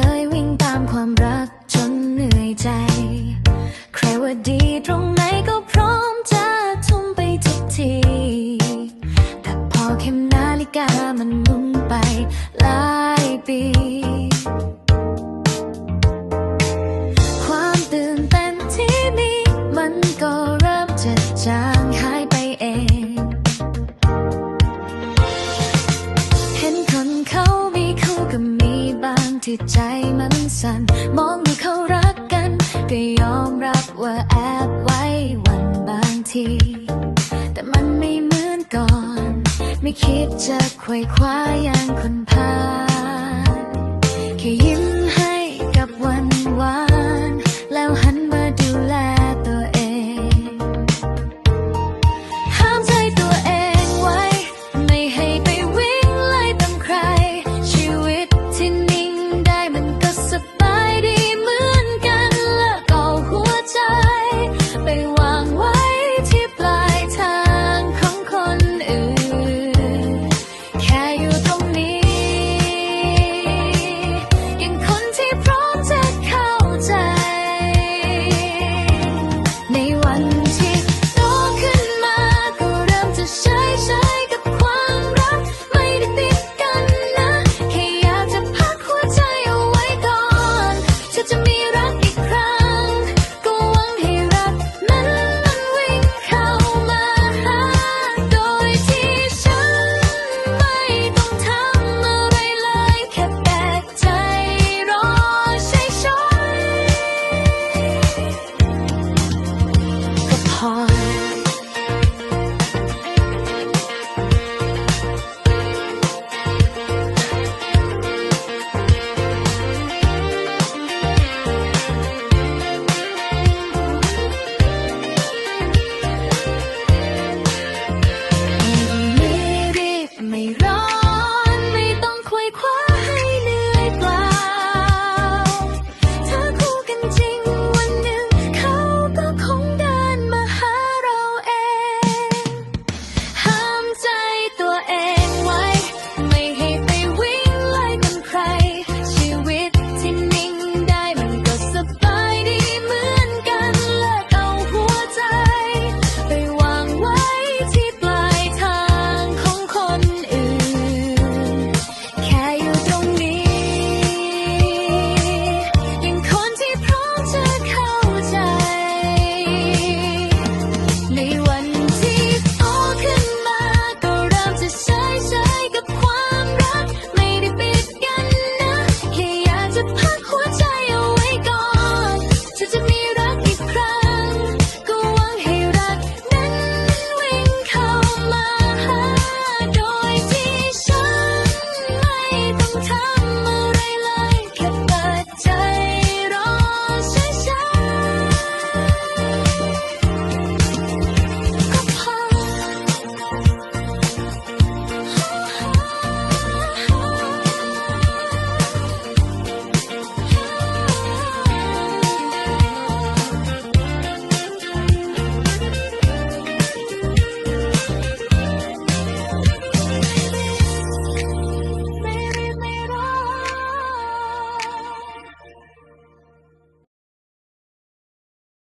คยวิ่งตามความรักจนเหนื่อยใจ ใครว่าดีตรงไหนก็พร้อมจะ สั่นมองดูเขารักกัน ก็ยอมรับว่าแอบไว้วันบางที แต่มันไม่เหมือนก่อน ไม่คิดจะควยคว้าอย่างคนพาลแค่ยิ้ม